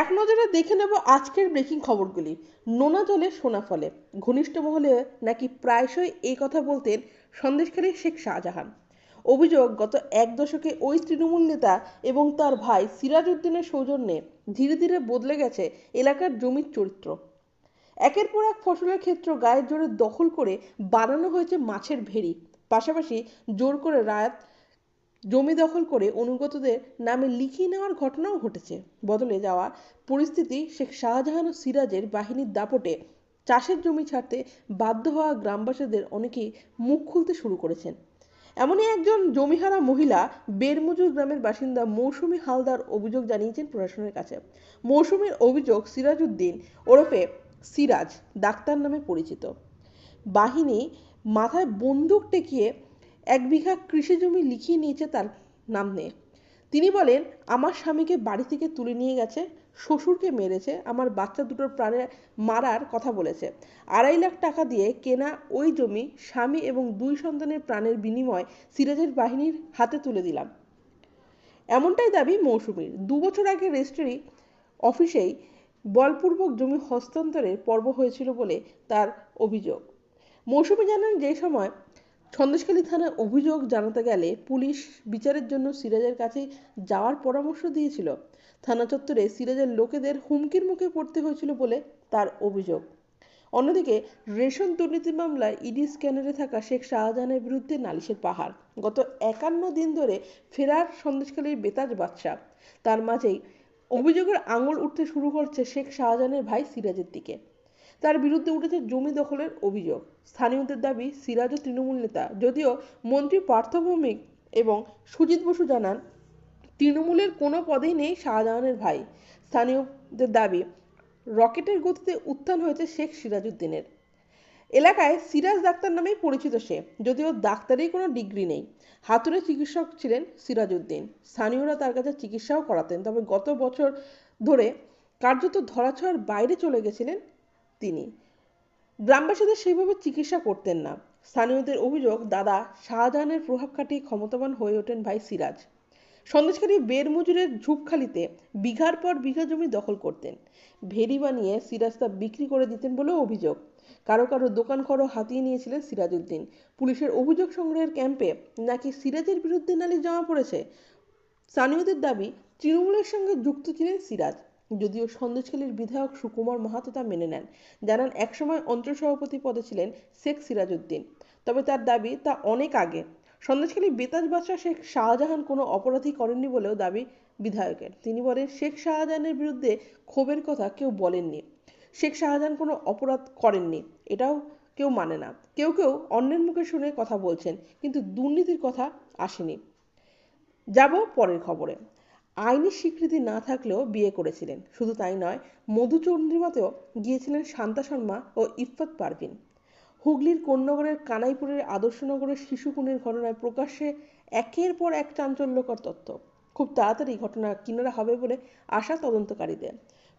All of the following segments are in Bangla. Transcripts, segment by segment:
এক নজরে দেখে নেব আজকের ব্রেকিং খবরগুলি। নোনা জলে সোনা ফলে। ঘনিষ্ঠ মহলে নাকি প্রায়শই এই কথা বলতেন সন্দেশখালী শেখ শাহজাহান। অভিযোগ, গত এক দশকে ওই তৃণমূল নেতা এবং তার ভাই সিরাজ উদ্দিনের সৌজন্যে ধীরে ধীরে বদলে গেছে এলাকার জমির চরিত্র। একের পর এক ফসলের ক্ষেত্র গায়ের জোরে দখল করে বানানো হয়েছে মাছের ভেড়ি। পাশাপাশি জোর করে রায়াত জমি দখল করে অনুগতদের নামে লিখিয়ে নেওয়ার ঘটনাও ঘটেছে। বদলে যাওয়া পরিস্থিতি শেখ শাহজাহান ও সিরাজের বাহিনীর দাপটে চাষের জমি ছাড়তে বাধ্য হওয়া গ্রামবাসীদের অনেকেই মুখ খুলতে শুরু করেছেন। এমনই একজন জমিহারা মহিলা বেরমজুর গ্রামের বাসিন্দা মৌসুমি হালদার অভিযোগ জানিয়েছেন প্রশাসনের কাছে। মৌসুমীর অভিযোগ সিরাজউদ্দিন ওরফে সিরাজ, ডাক্তার নামে পরিচিত। বাহিনী মাথায় বন্দুক টেকিয়ে এক বিঘা কৃষি জমি লিখিয়ে নিয়েছে তার নাম নিয়ে। তিনি বলেন, আমার স্বামীকে বাড়ি থেকে তুলে নিয়ে গেছে, শ্বশুরকে মেরেছে, আমার বাচ্চা দুটোর প্রাণে মারার কথা বলেছে। আড়াই লাখ টাকা দিয়ে কেনা ওই জমি স্বামী এবং দুই সন্তানের প্রাণের বিনিময় সিরাজের বাহিনীর হাতে তুলে দিলাম। এমনটাই দাবি মৌসুমীর। দু বছর আগে রেজিস্ট্রি অফিসেই বলপূর্বক জমি হস্তান্তরের পর্ব হয়েছিল বলে তার অভিযোগ। মৌসুমী জানান, যে সময় সন্দেশখালী থানায় অভিযোগ জানাতে গেলে পুলিশ বিচারের জন্য সিরাজের কাছে যাওয়ার পরামর্শ দিয়েছিল। থানা চত্বরে সিরাজের লোকেদের হুমকির মুখে পড়তে হয়েছিল বলে তার অভিযোগ। অন্যদিকে, রেশন দুর্নীতি মামলায় ইডি স্ক্যানারে থাকা শেখ শাহজাহানের বিরুদ্ধে নালিশের পাহাড়। গত একান্ন দিন ধরে ফেরার সন্দেশখালীর বেতাজ বাদশাহ। তার মাঝেই অভিযোগের আঙুল উঠতে শুরু করছে শেখ শাহজাহানের ভাই সিরাজের দিকে। তার বিরুদ্ধে উঠেছে জমি দখলের অভিযোগ। স্থানীয়দের দাবি সিরাজও তৃণমূল নেতা যদিও মন্ত্রী পার্থ ভৌমিক এবং সুজিত বসু জানান, তৃণমূলের কোনো পদেই নেই শাহজাহানের ভাই। স্থানীয়দের দাবি, রকেটের গতিতে উত্থান হয়েছে শেখ সিরাজউদ্দিনের। এলাকায় সিরাজ ডাক্তার নামেই পরিচিত সে, যদিও ডাক্তারেই কোনো ডিগ্রি নেই। হাতুড়ে চিকিৎসক ছিলেন সিরাজউদ্দিন। স্থানীয়রা তার কাছে চিকিৎসাও করাতেন, তবে গত বছর ধরে কার্যত ধরাছোঁয়ার বাইরে চলে গেছিলেন তিনি। গ্রামবাসীদের সেইভাবে চিকিৎসা করতেন না। স্থানীয়দের অভিযোগ, দাদা শাহজাহানের প্রভাব খাটিয়ে ক্ষমতাবান হয়ে ওঠেন ভাই সিরাজ। সন্দেশকারী বেরমজুরের ঝুপখালিতে বিঘার পর বিঘা জমি দখল করতেন। ভেরি বানিয়ে সিরাজ তা বিক্রি করে দিতেন বলেও অভিযোগ। কারও কারও দোকান খড়ও হাতিয়ে নিয়েছিলেন সিরাজউদ্দিন। পুলিশের অভিযোগ সংগ্রহের ক্যাম্পে নাকি সিরাজের বিরুদ্ধে নালিশ জমা পড়েছে? স্থানীয়দের দাবি, তৃণমূলের সঙ্গে যুক্ত ছিলেন সিরাজ। যদিও সন্দেশখালীর বিধায়ক সুকুমার মাহাতো তা মেনে নেন। জানান, একসময় অঞ্চল সভাপতি পদে ছিলেন শেখ সিরাজউদ্দিন। তবে তার দাবি, তা অনেক আগে। সন্দেশখালী বেতাজ বাদশাহ শেখ শাহজাহান কোনো অপরাধী করেননি বলেও দাবি বিধায়কের। তিনি বলেন, শেখ শাহজাহানের বিরুদ্ধে ক্ষোভের কথা কেউ বলেননি। শেখ শাহজাহান কোনো অপরাধ করেননি, এটাও কেউ মানে না। কেউ কেউ অন্যের মুখে শুনে কথা বলছেন, কিন্তু দুর্নীতির কথা আসেনি। যাব পরের খবরে। আইনি স্বীকৃতি না থাকলেও বিয়ে করেছিলেন। শুধু তাই নয় মধুচন্দ্রিমাতেও গিয়েছিলেন শান্তা শর্মা ও ইফফত পারভিন। হুগলির কোন্নগরের কানাইপুরের আদর্শনগরের শিশুকুনের ঘটনায় প্রকাশ্যে একের পর এক চাঞ্চল্যকর তথ্য। খুব তাড়াতাড়ি ঘটনা কিনারা হবে বলে আশা তদন্তকারীদের।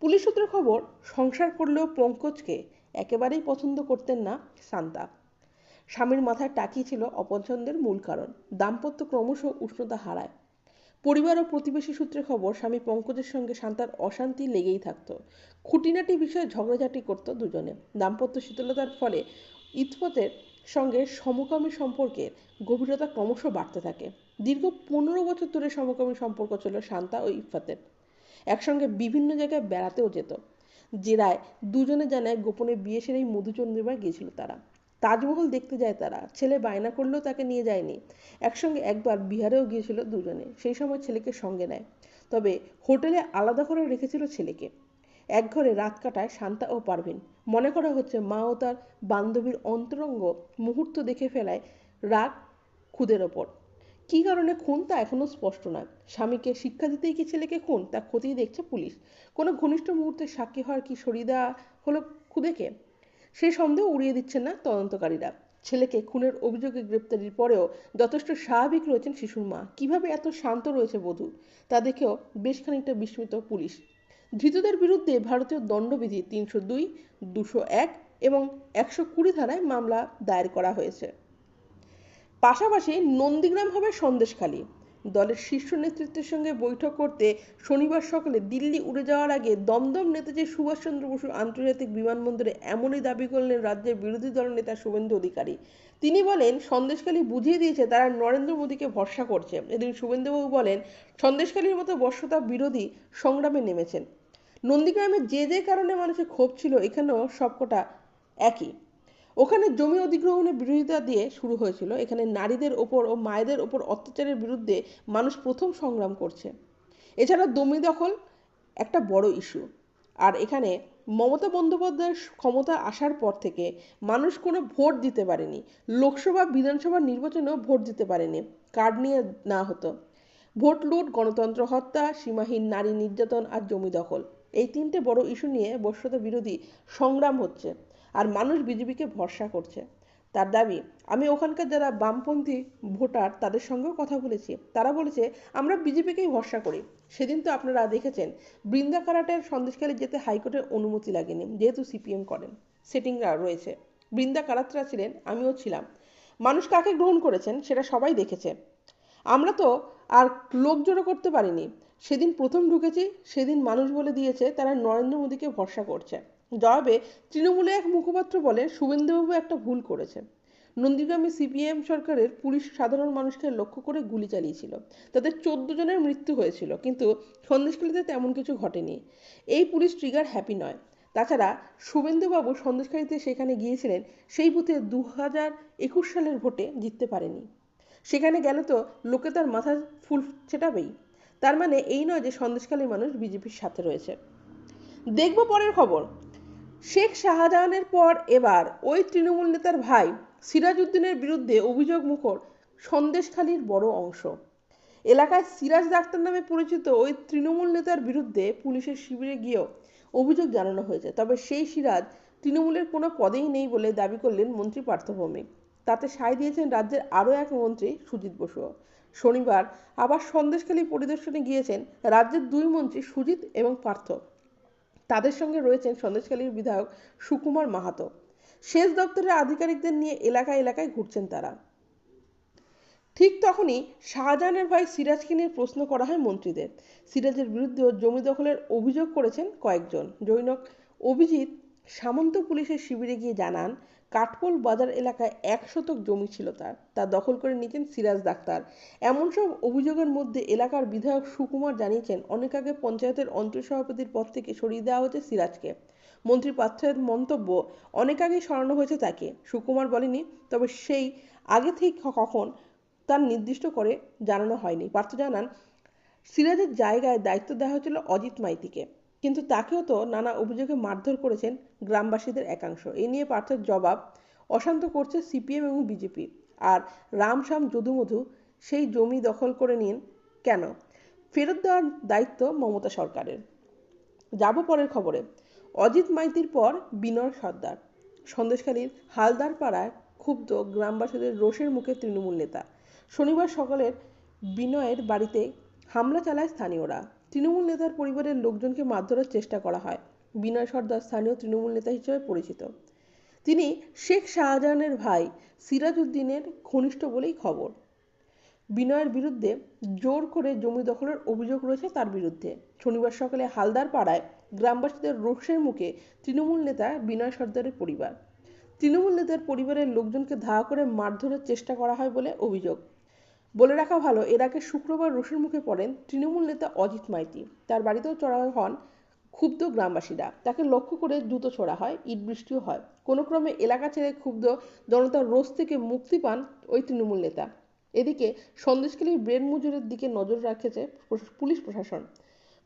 পুলিশ সূত্রের খবর, সংসার করলেও পঙ্কজকে একেবারেই পছন্দ করতেন না শান্তা। স্বামীর মাথায় টাকি ছিল অপছন্দের মূল কারণ। দাম্পত্য ক্রমশ উষ্ণতা হারায়। পরিবার ও প্রতিবেশী সূত্রে খবর, স্বামী পঙ্কজের সঙ্গে শান্তার অশান্তি লেগেই থাকতো। খুঁটিনাটি বিষয়ে ঝগড়াঝাটি করতো দুজনে। দাম্পত্য শীতলতার ফলে ইতপতের সঙ্গে সমকামী সম্পর্কের গভীরতা ক্রমশ বাড়তে থাকে। দীর্ঘ পনেরো বছর ধরে সমকামী সম্পর্ক ছিল শান্তা ও ইফাতের একসঙ্গে বিভিন্ন জায়গায় বেড়াতেও যেত। জেরায় দুজনে জানায় গোপনে বিয়ে সেরেই মধুচন্দ্রিমায় গিয়েছিল তারা। তাজমহল দেখতে যায় তারা। ছেলে বায়না করলেও তাকে নিয়ে যায়নি। একসঙ্গে একবার বিহারেও গিয়েছিল দুজনে। সেই সময় ছেলেকে সঙ্গে নেয়। তবে হোটেলে আলাদা করে রেখেছিল ছেলেকে। এক ঘরে রাত কাটায় শান্তা ও পারভিন। মনে করা হচ্ছে মা ও তার বান্ধবীর অন্তরঙ্গ মুহূর্ত দেখে ফেলায় রাগ খুদের ওপর। কী কারণে খুন তা এখনও স্পষ্ট নয়। স্বামীকে শিক্ষা দিতেই কি ছেলেকে খুন? তা খতিয়ে দেখছে পুলিশ। কোনো ঘনিষ্ঠ মুহূর্তে সাক্ষী হওয়ার কি সরিদা হলো খুদেকে? সেই সন্দেহ উড়িয়ে দিচ্ছেন না তদন্তকারীরা। ছেলেকে, খুনের অভিযোগে গ্রেপ্তারির পরেও যথেষ্ট স্বাভাবিক রয়েছেন শিশুর মা। কীভাবে এত শান্ত রয়েছে বধূ? তা দেখেও বেশ খানিকটা বিস্মিত পুলিশ। ধৃতদের বিরুদ্ধে ভারতীয় দণ্ডবিধি তিনশো দুই, দুশো এক এবং একশো কুড়ি ধারায় মামলা দায়ের করা হয়েছে। পাশাপাশি নন্দীগ্রাম হবে সন্দেশখালী। দলের শীর্ষ নেতৃত্বের সঙ্গে বৈঠক করতে শনিবার সকালে দিল্লি উড়ে যাওয়ার আগে দমদম নেতাজি সুভাষচন্দ্র বসু আন্তর্জাতিক বিমানবন্দরে এমনই দাবি করলেন রাজ্যের বিরোধী দল নেতা শুভেন্দু অধিকারী। তিনি বলেন, সন্দেশখালী বুঝিয়ে দিয়েছে তারা নরেন্দ্র মোদীকে ভরসা করছে। এদিন শুভেন্দুবাবু বলেন, সন্দেশখালীর মতো বর্ষতা বিরোধী সংগ্রামে নেমেছেন। নন্দীগ্রামে যে যে কারণে মানুষের ক্ষোভ ছিল, এখানেও সবকটা একই। ওখানে জমি অধিগ্রহণের বিরোধিতা দিয়ে শুরু হয়েছিল। এখানে নারীদের ওপর ও মায়েদের ওপর অত্যাচারের বিরুদ্ধে মানুষ প্রথম সংগ্রাম করছে। এছাড়া জমি দখল একটা বড় ইস্যু আর এখানে মমতা বন্দ্যোপাধ্যায়ের ক্ষমতা আসার পর থেকে মানুষ কোনো ভোট দিতে পারেনি। লোকসভা, বিধানসভা নির্বাচনেও ভোট দিতে পারেনি। কার্ড নিয়ে না হতো। ভোট লুট, গণতন্ত্র হত্যা, সীমাহীন নারী নির্যাতন আর জমি দখল। এই তিনটে বড় ইস্যু নিয়ে বর্ষতা বিরোধী সংগ্রাম হচ্ছে। আর মানুষ বিজেপিকে ভরসা করছে। তার দাবি, আমি ওখানকার যারা বামপন্থী ভোটার, তাদের সঙ্গেও কথা বলেছি। তারা বলেছে, আমরা বিজেপিকেই ভরসা করি। সেদিন তো আপনারা দেখেছেন, বৃন্দা কারাটের সন্দেশকালে যেতে হাইকোর্টের অনুমতি লাগেনি, যেহেতু সিপিএম করেন। সেটিংরা রয়েছে। বৃন্দা কারাতরা ছিলেন, আমিও ছিলাম। মানুষ কাকে গ্রহণ করেছেন, সেটা সবাই দেখেছে। আমরা তো আর লোক জড়ো করতে পারিনি। সেদিন প্রথম ঢুকেছি, সেদিন মানুষ বলে দিয়েছে, তারা নরেন্দ্র মোদীকে ভরসা করছে। জবাবে তৃণমূলে এক মুখপাত্র বলে শুভেন্দুবাবু একটা ভুল করেছে নন্দীগ্রামে সিপিএম সরকারের পুলিশ সাধারণ মানুষকে লক্ষ্য করে গুলি চালিয়েছিল। তাদের চোদ্দ জনের মৃত্যু হয়েছিল, কিন্তু সন্দেশখালীতে তেমন কিছু ঘটেনি। এই পুলিশ ট্রিগার হ্যাপি নয়। তাছাড়া শুভেন্দুবাবু সন্দেশখালীতে সেখানে গিয়েছিলেন, সেই বুথে দু হাজার একুশ সালের ভোটে জিততে পারেনি। সেখানে গেলে তো লোকে তার মাথা ফুল ছেটাবেই। তার মানে এই নয় যে সন্দেশখালীর মানুষ বিজেপির সাথে রয়েছে। দেখব পরের খবর। শেখ শাহজাহানের পর এবার ওই তৃণমূল নেতার ভাই সিরাজউদ্দিনের বিরুদ্ধে অভিযোগ মুখর সন্দেশখালীর বড় অংশ। এলাকায় সিরাজ ডাক্তার নামে পরিচিত ওই তৃণমূল নেতার বিরুদ্ধে পুলিশের শিবিরে গিয়েও অভিযোগ জানানো হয়েছে। তবে সেই সিরাজ তৃণমূলের কোনো পদেই নেই বলে দাবি করলেন মন্ত্রী পার্থভৌমিক তাতে সায় দিয়েছেন রাজ্যের আরও এক মন্ত্রী সুজিত বসুও শনিবার আবার সন্দেশখালী পরিদর্শনে গিয়েছেন রাজ্যের দুই মন্ত্রী সুজিত এবং পার্থ। তাদের সঙ্গে রয়েছেন সন্দেশখালীর বিধায়ক সুকুমার মাহাতো। সেচ দপ্তরের আধিকারিকদের নিয়ে এলাকা এলাকায় ঘুরছেন তারা। ঠিক তখনই শাহজাহানের ভাই সিরাজকে নিয়ে প্রশ্ন করা হয় মন্ত্রীদের। সিরাজের বিরুদ্ধে জমি দখলের অভিযোগ করেছেন কয়েকজন। জৈনক অভিজিৎ সামন্ত পুলিশের শিবিরে গিয়ে জানান কাঠপোল বাজার এলাকায় এক শতক জমি ছিল তার, তা দখল করে নিতেন সিরাজ ডাক্তার। এমন সব অভিযোগের মধ্যে এলাকার বিধায়ক সুকুমার জানিয়েছেন, অনেক আগে পঞ্চায়েতের অন্তঃসভাপতির পদ থেকে সরিয়ে দেওয়া হয়েছে সিরাজকে। মন্ত্রী পার্থের মন্তব্য, অনেক আগেই সরানো হয়েছে তাকে। সুকুমার বলেনি, তবে সেই আগে থেকে কখন তার নির্দিষ্ট করে জানানো হয়নি। পার্থ জানান, সিরাজের জায়গায় দায়িত্ব দেওয়া হয়েছিল অজিত মাইতিকে। কিন্তু তাকেও তো নানা অভিযোগে মারধর করেছেন গ্রামবাসীদের একাংশ। এ নিয়ে পার্থের জবাব অশান্ত করছে সিপিএম এবং বিজেপি। আর রামশ্যাম যদুমধু সেই জমি দখল করে নিন কেন? ফেরত দেওয়ার দায়িত্ব মমতা সরকারের। যাব পরের খবরে। অজিত মাইতির পর বিনয় সর্দার। সন্দেশখালীর হালদার পাড়ায় ক্ষুব্ধ গ্রামবাসীদের রোষের মুখে তৃণমূল নেতা। শনিবার সকালের বিনয়ের বাড়িতে হামলা চালায় স্থানীয়রা। তৃণমূল নেতার পরিবারের লোকজনকে মারধরের চেষ্টা করা হয়। বিনয় সর্দার স্থানীয় তৃণমূল নেতা হিসেবে পরিচিত। তিনি শেখ শাহজাহানের ভাই সিরাজ উদ্দিনের ঘনিষ্ঠ বলেই খবর। বিনয়ের বিরুদ্ধে জোর করে জমি দখলের অভিযোগ রয়েছে তার বিরুদ্ধে। শনিবার সকালে হালদার পাড়ায় গ্রামবাসীদের রোষের মুখে তৃণমূল নেতা বিনয় সর্দারের পরিবার। তৃণমূল নেতার পরিবারের লোকজনকে ধাওয়া করে মারধরের চেষ্টা করা হয় বলে অভিযোগ। বলে রাখা ভালো, এর আগে শুক্রবার রোষের মুখে পড়েন তৃণমূল নেতা অজিত মাইতি। তার বাড়িতেও চড়া হন ক্ষুব্ধ গ্রামবাসীরা। তাকে লক্ষ্য করে দ্রুত ছোড়া হয়, ইট বৃষ্টিও হয়। কোনো ক্রমে এলাকা ছেড়ে ক্ষুব্ধ জনতার রোষ থেকে মুক্তি পান ওই তৃণমূল নেতা। এদিকে সন্দেশখালীর ব্রেন মজুরের দিকে নজর রাখেছে পুলিশ প্রশাসন।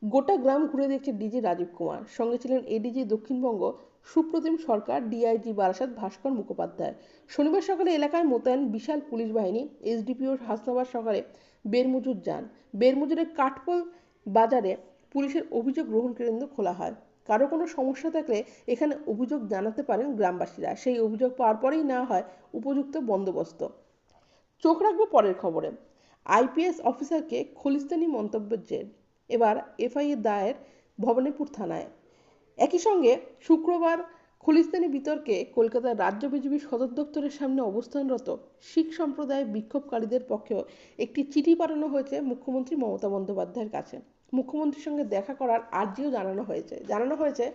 গোটা গ্রাম ঘুরে দেখছে ডিজি রাজীব কুমার। সঙ্গে ছিলেন এডিজি দক্ষিণবঙ্গ সুপ্রতিম সরকার, ডিআইজি বারাসাত ভাস্কর মুখোপাধ্যায়। শনিবার সকালে এলাকায় মোতায়েন বিশাল পুলিশ বাহিনী এসডিপিও হাসনাবাদ সকালে বেরমজুর যান। বেরমজুরের কাঠপোল বাজারে পুলিশের অভিযোগ গ্রহণ কেন্দ্র খোলা হয়। কারও কোনো সমস্যা থাকলে এখানে অভিযোগ জানাতে পারেন গ্রামবাসীরা। সেই অভিযোগ পাওয়ার পরেই না হয় উপযুক্ত বন্দোবস্ত। চোখ রাখব পরের খবরে। আইপিএস অফিসারকে খলিস্তানি মন্তব্যের জের। এবার এফআইএ দায়ের ভবানীপুর থানায়। একই সঙ্গে শুক্রবার খুলিস্তানি বিতর্কে কলকাতার রাজ্য বিজেপির সদর দপ্তরের সামনে অবস্থানরত শিখ সম্প্রদায়ের বিক্ষোভকারীদের পক্ষেও একটি চিঠি পাঠানো হয়েছে মুখ্যমন্ত্রী মমতা বন্দ্যোপাধ্যায়ের কাছে। মুখ্যমন্ত্রীর সঙ্গে দেখা করার আর্জিও জানানো হয়েছে। জানানো হয়েছে,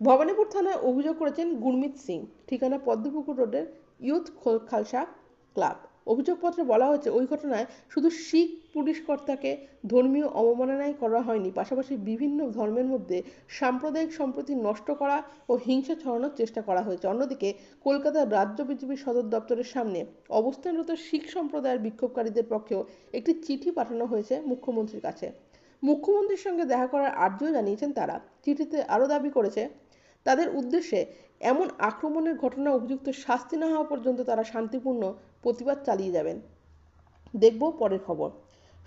ভবানীপুর থানায় অভিযোগ করেছেন গুরমিত সিং, ঠিকানা পদ্মপুকুর রোডের ইউথ খালসা ক্লাব। অভিযোগপত্রে বলা হয়েছে, ওই ঘটনায় শুধু শিখ পুলিশ কর্তাকে ধর্মীয় অবমাননাই করা হয়নি, পাশাপাশি বিভিন্ন ধর্মের মধ্যে সাম্প্রদায়িক সম্প্রীতি নষ্ট করা ও হিংসা ছড়ানোর চেষ্টা করা হয়েছে। অন্যদিকে, কলকাতার রাজ্য বিজেপির সদর দপ্তরের সামনে অবস্থানরত শিখ সম্প্রদায়ের বিক্ষোভকারীদের পক্ষেও একটি চিঠি পাঠানো হয়েছে মুখ্যমন্ত্রীর কাছে। মুখ্যমন্ত্রীর সঙ্গে দেখা করার আর্জিও জানিয়েছেন তারা। চিঠিতে আরও দাবি করেছে, তাদের উদ্দেশ্যে এমন আক্রমণের ঘটনা অভিযুক্ত শাস্তি না হওয়া পর্যন্ত তারা শান্তিপূর্ণ প্রতিবাদ চালিয়ে যাবেন। দেখব পরের খবর।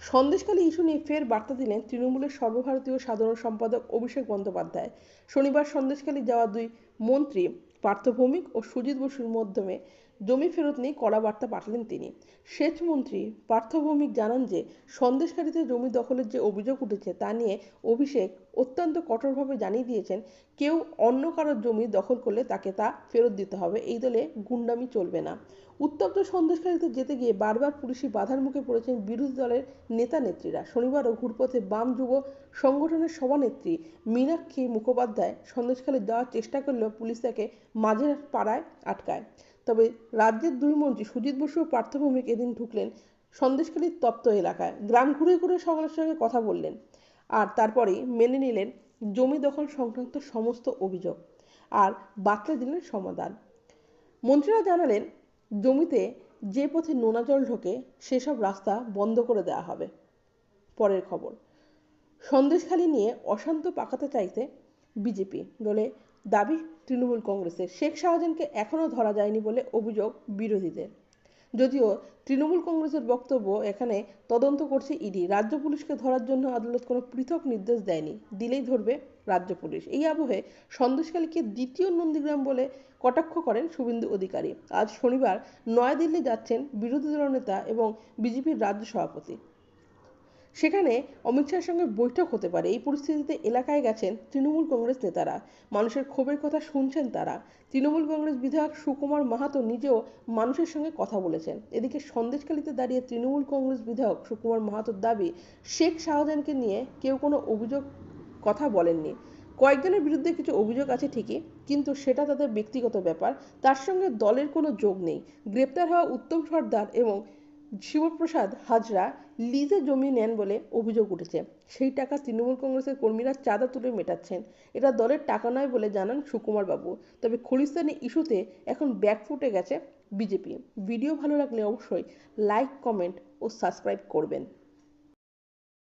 সন্দেশখালী ইস্যু নিয়ে ফের বার্তা দিলেন তৃণমূলের সর্বভারতীয় সাধারণ সম্পাদক অভিষেক বন্দ্যোপাধ্যায়। শনিবার সন্দেশখালী যাওয়া দুই মন্ত্রী পার্থ ভৌমিক ও সুজিত বসুর মাধ্যমে জমি ফেরত নিয়ে কড়া বার্তা পাঠালেন তিনি। সেচমন্ত্রী পার্থ ভৌমিক জানান যে সন্দেশকারীতে জমি দখলের যে অভিযোগ উঠেছে তা নিয়ে অভিষেক অত্যন্ত কঠোরভাবে জানিয়ে দিয়েছেন, কেউ অন্য কারোর জমি দখল করলে তাকে তা ফেরত দিতে হবে, এই দলে গুন্ডামি চলবে না। উত্তপ্ত সন্দেশকারীতে যেতে গিয়ে বারবার পুলিশি বাধার মুখে পড়েছেন বিরোধী দলের নেতা নেত্রীরা। শনিবারও ঘুরপথে বাম যুব সংগঠনের সভানেত্রী মীনাক্ষী মুখোপাধ্যায় সন্দেশখালী যাওয়ার চেষ্টা করলেও পুলিশ তাকে মাঝের পাড়ায় আটকায়। তবে রাজ্যের দুই মন্ত্রী সুজিত বসু ও পার্থভৌমিক এদিন ঢুকলেন সন্দেশখালীর তপ্ত এলাকায়। গ্রাম ঘুরে ঘুরে সকলের সঙ্গে কথা বললেন আর তারপরেই মেনে নিলেন জমি দখল সংক্রান্ত সমস্ত অভিযোগ আর বাতলে দিলেন সমাধান। মন্ত্রীরা জানালেন, জমিতে যে পথে নোনা জল ঢোকে সেসব রাস্তা বন্ধ করে দেওয়া হবে। পরের খবর, সন্দেশখালি নিয়ে অশান্ত পাকাতে চাইতে বিজেপি। বলে দাবি তৃণমূল কংগ্রেসের। শেখ শাহজাহানকে এখনও ধরা যায়নি বলে অভিযোগ বিরোধীদের। যদিও তৃণমূল কংগ্রেসের বক্তব্য এখানে তদন্ত করছে ইডি। রাজ্য পুলিশকে ধরার জন্য আদালত কোনো পৃথক নির্দেশ দেয়নি। দিলেই ধরবে রাজ্য পুলিশ। এই আবহে সন্দেশখালীকে দ্বিতীয় নন্দীগ্রাম বলে কটাক্ষ করেন শুভেন্দু অধিকারী। আজ শনিবার নয়াদিল্লি যাচ্ছেন বিরোধী দলনেতা এবং বিজেপির রাজ্য সভাপতি। সেখানে অমিত শাহের সঙ্গে বৈঠক হতে পারে। এই পরিস্থিতিতে এলাকায় গেছেন তৃণমূল কংগ্রেস নেতারা। মানুষের ক্ষোভের কথা শুনছেন তারা। তৃণমূল কংগ্রেস বিধায়ক সুকুমার মাহাতো নিজেও মানুষের সঙ্গে কথা বলেছেন। এদিকে সন্দেশখালীতে দাঁড়িয়ে তৃণমূল কংগ্রেস বিধায়ক সুকুমার মাহাতোর দাবি, শেখ শাহজাহানকে নিয়ে কেউ কোনো অভিযোগ কথা বলেননি। কয়েকজনের বিরুদ্ধে কিছু অভিযোগ আছে ঠিকই, কিন্তু সেটা তাদের ব্যক্তিগত ব্যাপার। তার সঙ্গে দলের কোনো যোগ নেই। গ্রেপ্তার হওয়া উত্তম সর্দার এবং শিবপ্রসাদ হাজরা লিজে জমি নেন বলে অভিযোগ উঠেছে। সেই টাকা তৃণমূল কংগ্রেসের কর্মীরা চাঁদা তুলে মেটাচ্ছেন। এটা দলের টাকা নয় বলে জানান সুকুমার বাবু। তবে খলিস্তানি ইস্যুতে এখন ব্যাকফুটে গেছে বিজেপি। ভিডিও ভালো লাগলে অবশ্যই লাইক, কমেন্ট ও সাবস্ক্রাইব করবেন।